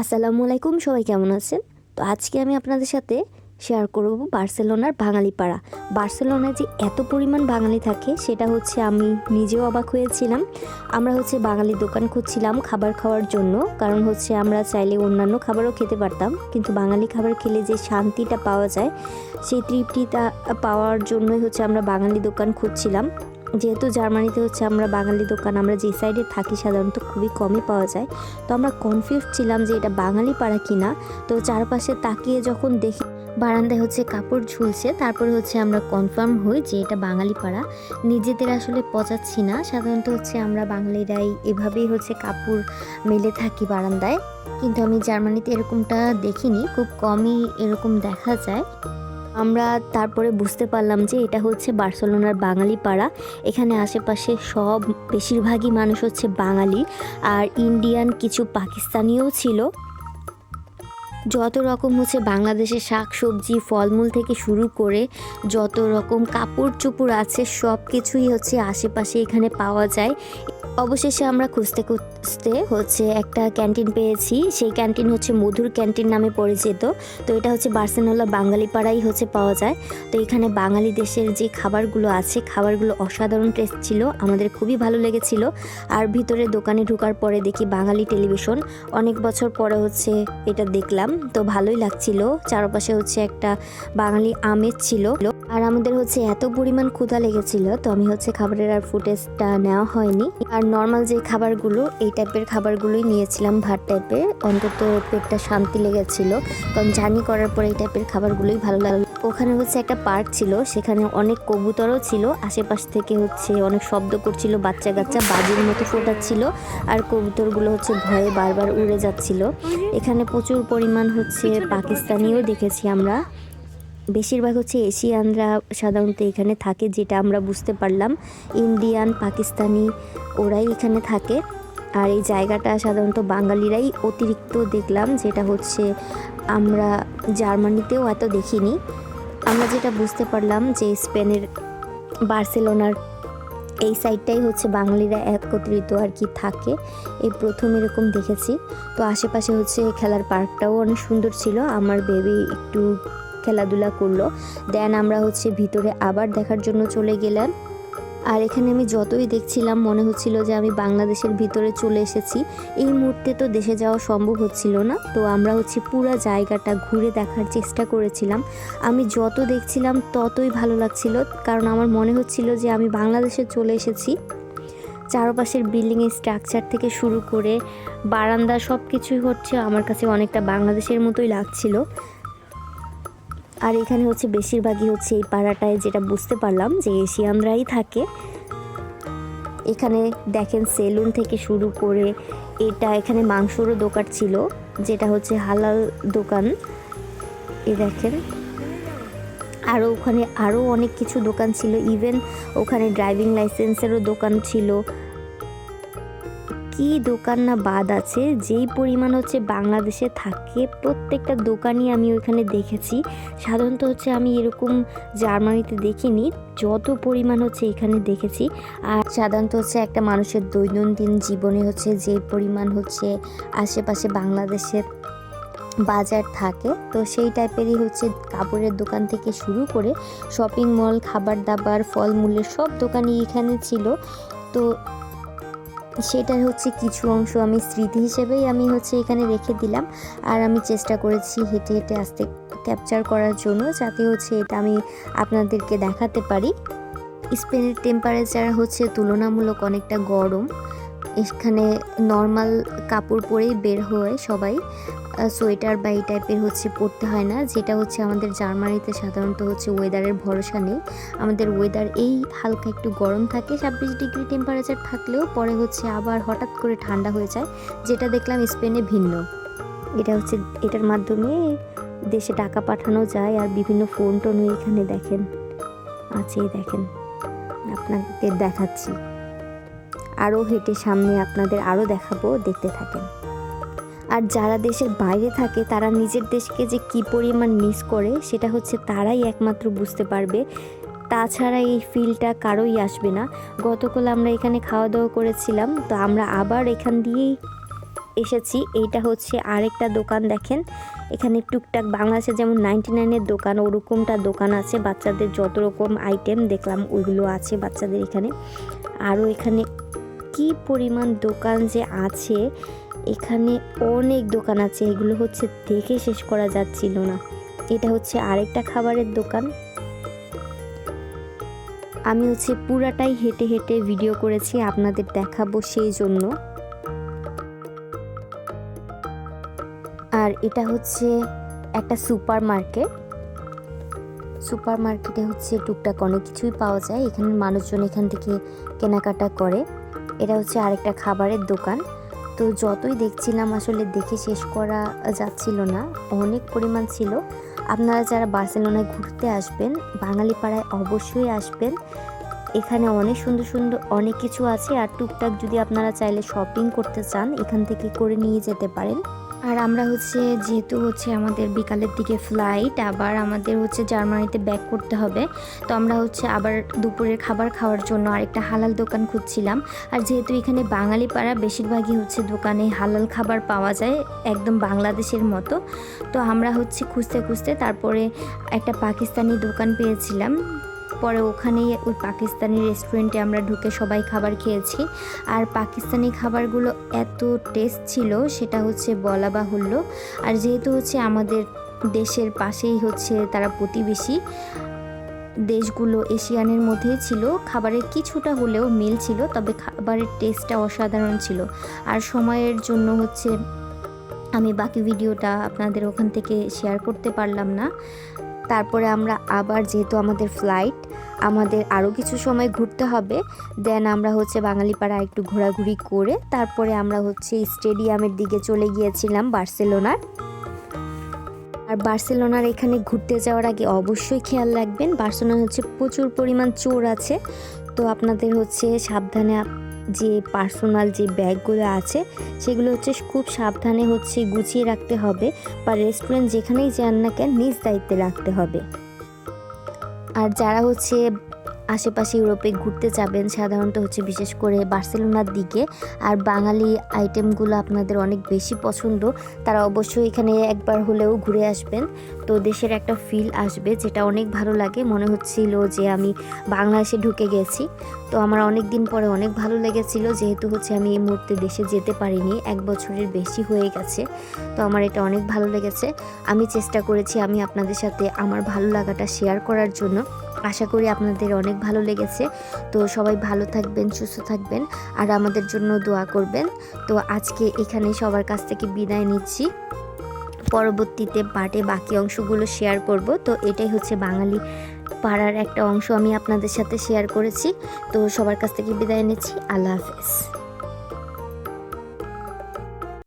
আসসালামু আলাইকুম সবাই কেমন আছেন? তো আজকে আমি আপনাদের সাথে শেয়ার করব বার্সেলোনার বাঙালি পাড়া বার্সেলোনায় যে এত পরিমাণ বাঙালি থাকে, সেটা হচ্ছে আমি নিজেও অবাক হয়েছিলাম। আমরা হচ্ছে বাঙালি দোকান খুঁজছিলাম খাবার খাওয়ার জন্য, কারণ হচ্ছে আমরা চাইলে অন্যান্য খাবারও খেতে পারতাম। কিন্তু বাঙালি খাবার খেলে যে শান্তিটা পাওয়া যায়, সেই তৃপ্তিটা পাওয়ার জন্যই হচ্ছে আমরা বাঙালি দোকান খুঁজছিলাম। যেহেতু জার্মানিতে হচ্ছে আমরা বাঙালি দোকান, আমরা যে সাইডে থাকি সাধারণত খুবই কমই পাওয়া যায়। তো আমরা কনফিউজ ছিলাম যে এটা বাঙালি পাড়া কিনা। তো চারপাশে তাকিয়ে যখন দেখি বারান্দায় হচ্ছে কাপড় ঝুলছে, তারপরে হচ্ছে আমরা কনফার্ম হই যে এটা বাঙালি পাড়া। নিজেদের আসলে পচাচ্ছি না। সাধারণত হচ্ছে আমরা বাঙালিরাই এভাবেই হচ্ছে কাপড় মেলে থাকি বারান্দায়। কিন্তু আমি জার্মানিতে এরকমটা দেখিনি। খুব কমই এরকম দেখা যায়। আমরা তারপরে বুঝতে পারলাম যে এটা হচ্ছে বার্সেলোনার বাঙালি পাড়া। এখানে আশেপাশে সব, বেশিরভাগই মানুষ হচ্ছে বাঙালি। আর ইন্ডিয়ান কিছু পাকিস্তানিও ছিল। যত রকম হচ্ছে বাংলাদেশের শাক সবজি ফলমূল থেকে শুরু করে যত রকম কাপড় চোপড় আছে সব কিছুই হচ্ছে আশেপাশে এখানে পাওয়া যায়। অবশেষে আমরা খুঁজতে খুঁজতে হচ্ছে একটা ক্যান্টিন পেয়েছি। সেই ক্যান্টিন হচ্ছে মধুর ক্যান্টিন নামে পরিচিত। তো এটা হচ্ছে বার্সেলোনা বাঙালি পাড়াই হচ্ছে পাওয়া যায়। তো এখানে বাঙালি দেশের যে খাবারগুলো আছে, খাবারগুলো অসাধারণ টেস্ট ছিল, আমাদের খুবই ভালো লেগেছিল। আর ভিতরে দোকানে ঢোকার পরে দেখি বাঙালি টেলিভিশন। অনেক বছর পরে হচ্ছে এটা দেখলাম। তো ভালোই লাগছিল। চারপাশে হচ্ছে একটা বাঙালি আমেজ ছিল। আর আমাদের হচ্ছে এত পরিমাণ ক্ষুধা লেগেছিল, তো আমি হচ্ছে খাবারের আর ফুটেজটা নেওয়া হয়নি। আর নর্মাল যে খাবারগুলো, এই টাইপের খাবারগুলোই নিয়েছিলাম, ভাত টাইপের অন্তত পেটটা শান্তি লেগেছিল, কারণ জার্নি করার পরে এই টাইপের খাবারগুলোই ভালো লাগল। ওখানে হচ্ছে একটা পার্ক ছিল, সেখানে অনেক কবুতরও ছিল। আশেপাশ থেকে হচ্ছে অনেক শব্দ করছিল বাচ্চা কাচ্চা বাজির মতো ফোটাচ্ছিল, আর কবুতরগুলো হচ্ছে ভয়ে বারবার উড়ে যাচ্ছিল। এখানে প্রচুর পরিমাণ হচ্ছে পাকিস্তানিও দেখেছি আমরা। বেশিরভাগ হচ্ছে এশিয়ানরা সাধারণত এখানে থাকে, যেটা আমরা বুঝতে পারলাম। ইন্ডিয়ান, পাকিস্তানি, ওরাই এখানে থাকে। আর এই জায়গাটা সাধারণত বাঙালিরাই অতিরিক্ত দেখলাম, যেটা হচ্ছে আমরা জার্মানিতেও এত দেখিনি। আমরা যেটা বুঝতে পারলাম যে স্পেনের বার্সেলোনার এই সাইডটাই হচ্ছে বাঙালিরা একত্রিত আর কি থাকে। এই প্রথম এরকম দেখেছি। তো আশেপাশে হচ্ছে খেলার পার্কটাও অনেক সুন্দর ছিল। আমার বেবি একটু খেলাধুলা করল। দেন আমরা হচ্ছে ভিতরে আবার দেখার জন্য চলে গেলাম। আর এখানে আমি যতই দেখছিলাম, মনে হচ্ছিল যে আমি বাংলাদেশের ভিতরে চলে এসেছি। এই মুহূর্তে তো দেশে যাওয়া সম্ভব হচ্ছিল না, তো আমরা হচ্ছে পুরো জায়গাটা ঘুরে দেখার চেষ্টা করেছিলাম। আমি যত দেখছিলাম, ততই ভালো লাগছিল, কারণ আমার মনে হচ্ছিল যে আমি বাংলাদেশে চলে এসেছি। চারপাশের বিল্ডিংয়ের স্ট্রাকচার থেকে শুরু করে বারান্দা সব কিছুই হচ্ছে আমার কাছে অনেকটা বাংলাদেশের মতোই লাগছিল। আর এখানে হচ্ছে বেশিরভাগই হচ্ছে এই পাড়াটায় যেটা বুঝতে পারলাম যে এশিয়ানরাই থাকে। এখানে দেখেন সেলুন থেকে শুরু করে এটা এখানে মাংসরও দোকান ছিল, যেটা হচ্ছে হালাল দোকান। এ দেখেন। আরও ওখানে আরও অনেক কিছু দোকান ছিল। ইভেন ওখানে ড্রাইভিং লাইসেন্সেরও দোকান ছিল। কি দোকান না বাদ আছে? যেই পরিমাণ হচ্ছে বাংলাদেশে থাকে, প্রত্যেকটা দোকানই আমি ওইখানে দেখেছি। সাধারণত হচ্ছে আমি এরকম জার্মানিতে দেখিনি, যত পরিমাণ হচ্ছে এখানে দেখেছি। আর সাধারণত হচ্ছে একটা মানুষের দৈনন্দিন জীবনে হচ্ছে যে পরিমাণ হচ্ছে আশেপাশে বাংলাদেশের বাজার থাকে, তো সেই টাইপেরই হচ্ছে কাপড়ের দোকান থেকে শুরু করে শপিং মল খাবার দাবার, ফলমূলের সব দোকানই এখানে ছিল। তো সেটার হচ্ছে কিছু অংশ আমি স্মৃতি হিসেবেই আমি হচ্ছে এখানে রেখে দিলাম। আর আমি চেষ্টা করেছি হেঁটে হেঁটে আসতে ক্যাপচার করার জন্য যাতে হচ্ছে এটা আমি আপনাদেরকে দেখাতে পারি। স্পেনের টেম্পারেচার হচ্ছে তুলনামূলক অনেকটা গরম। এখানে নর্মাল কাপড় পরেই বের হয় সবাই। সোয়েটার বা এই টাইপের হচ্ছে পরতে হয় না, যেটা হচ্ছে আমাদের জার্মানিতে সাধারণত হচ্ছে ওয়েদারের ভরসা নেই। আমাদের ওয়েদার এই হালকা একটু গরম থাকে, ছাব্বিশ ডিগ্রি টেম্পারেচার থাকলেও পরে হচ্ছে আবার হঠাৎ করে ঠান্ডা হয়ে যায়, যেটা দেখলাম স্পেনে ভিন্ন। এটা হচ্ছে, এটার মাধ্যমে দেশে টাকা পাঠানো যায় আর বিভিন্ন ফোন টোনও এখানে দেখেন। আছে এই দেখেন, আপনাদের দেখাচ্ছি। আরও হেঁটে সামনে আপনাদের আরও দেখাবো, দেখতে থাকেন। আর যারা দেশের বাইরে থাকে, তারা নিজের দেশকে যে কী পরিমাণ মিস করে, সেটা হচ্ছে তারাই একমাত্র বুঝতে পারবে। তাছাড়া এই ফিলটা কারোই আসবে না। গতকাল আমরা এখানে খাওয়া দাওয়া করেছিলাম, তো আমরা আবার এখান দিয়েই এসেছি। এইটা হচ্ছে আরেকটা দোকান দেখেন। এখানে টুকটাক বাংলাদেশে যেমন নাইনটি নাইনের দোকান, ওরকমটা দোকান আছে। বাচ্চাদের যত রকম আইটেম দেখলাম, ওইগুলো আছে বাচ্চাদের এখানে। আরও এখানে কি পরিমাণ দোকান যে আছে, এখানে অনেক দোকান আছে, এগুলো হচ্ছে দেখে শেষ করা যাচ্ছিল না। এটা হচ্ছে আরেকটা খাবারের দোকান। আমি হচ্ছে পুরাটাই হেঁটে হেঁটে ভিডিও করেছি, আপনাদের দেখাবো সেই জন্য। আর এটা হচ্ছে একটা সুপার মার্কেট সুপার মার্কেটে হচ্ছে টুকটাক অনেক কিছুই পাওয়া যায় এখানে মানুষজন এখান থেকে কেনাকাটা করে। এটা হচ্ছে আরেকটা খাবারের দোকান। তো যতই দেখছিলাম আসলে দেখে শেষ করা যাচ্ছিল না, অনেক পরিমাণ ছিল। আপনারা যারা বার্সেলোনায় ঘুরতে আসবেন বাঙালি পাড়ায় অবশ্যই আসবেন। এখানে অনেক সুন্দর সুন্দর অনেক কিছু আছে আর টুকটাক যদি আপনারা চাইলে শপিং করতে চান, এখান থেকে করে নিয়ে যেতে পারেন। আর আমরা হচ্ছে, যেহেতু হচ্ছে আমাদের বিকালের দিকে ফ্লাইট আবার আমাদের হচ্ছে জার্মানিতে ব্যাক করতে হবে, তো আমরা হচ্ছে আবার দুপুরের খাবার খাওয়ার জন্য আরেকটা হালাল দোকান খুঁজছিলাম। আর যেহেতু এখানে বাঙালি পাড়া বেশিরভাগই হচ্ছে দোকানে হালাল খাবার পাওয়া যায়, একদম বাংলাদেশের মতো। তো আমরা হচ্ছে খুঁজতে খুঁজতে তারপরে একটা পাকিস্তানি দোকান পেয়েছিলাম। পরে ওখানেই ওই পাকিস্তানি রেস্টুরেন্টে আমরা ঢুকে সবাই খাবার খেয়েছি। আর পাকিস্তানি খাবারগুলো এত টেস্ট ছিল, সেটা হচ্ছে বলা বাহুল্য। আর যেহেতু হচ্ছে আমাদের দেশের পাশেই হচ্ছে তারা প্রতিবেশী দেশগুলো এশিয়ানের মধ্যেই ছিল, খাবারের কিছুটা হলেও মিল ছিল, তবে খাবারের টেস্টটা অসাধারণ ছিল। আর সময়ের জন্য হচ্ছে আমি বাকি ভিডিওটা আপনাদের ওখান থেকে শেয়ার করতে পারলাম না। তারপরে আমরা আবার, যেহেতু আমাদের ফ্লাইট আমাদের আরও কিছু সময় ঘুরতে হবে। দেন আমরা হচ্ছে বাঙালিপাড়া একটু ঘোরাঘুরি করে, তারপরে আমরা হচ্ছে স্টেডিয়ামের দিকে চলে গিয়েছিলাম বার্সেলোনার। আর বার্সেলোনার এখানে ঘুরতে যাওয়ার আগে অবশ্যই খেয়াল রাখবেন, বার্সেলোনা হচ্ছে প্রচুর পরিমাণ চোর আছে। তো আপনাদের হচ্ছে সাবধানে যে পার্সোনাল যে ব্যাগগুলো আছে, সেগুলো হচ্ছে খুব সাবধানে হচ্ছে গুছিয়ে রাখতে হবে বা রেস্টুরেন্ট যেখানেই যান না কেন নিজ দায়িত্বে রাখতে হবে। আর যারা হচ্ছে আশেপাশে ইউরোপে ঘুরতে যাবেন, সাধারণত হচ্ছে বিশেষ করে বার্সেলোনার দিকে। আর বাঙালি আইটেমগুলো আপনাদের অনেক বেশি পছন্দ, তারা অবশ্যই এখানে একবার হলেও ঘুরে আসবেন। তো দেশের একটা ফিল আসবে, যেটা অনেক ভালো লাগে। মনে হচ্ছিল যে আমি বাংলাদেশে ঢুকে গেছি। তো আমার অনেক দিন পরে অনেক ভালো লেগেছিল, যেহেতু হচ্ছে আমি এই মুহূর্তে দেশে যেতে পারিনি, এক বছরের বেশি হয়ে গেছে। তো আমার এটা অনেক ভালো লেগেছে। আমি চেষ্টা করেছি আমি আপনাদের সাথে আমার ভালো লাগাটা শেয়ার করার জন্য। আশা করি আপনাদের অনেক ভালো লেগেছে। তো সবাই ভালো থাকবেন, সুস্থ থাকবেন আর আমাদের জন্য দোয়া করবেন। তো আজকে এখানে সবার কাছ থেকে বিদায় নিচ্ছি। পরবর্তীতে পার্টে বাকি অংশগুলো শেয়ার করব। তো এটাই হচ্ছে বাঙালি পাড়ার একটা অংশ আমি আপনাদের সাথে শেয়ার করেছি। তো সবার কাছ থেকে বিদায় নিচ্ছি। আল্লাহ হাফেজ।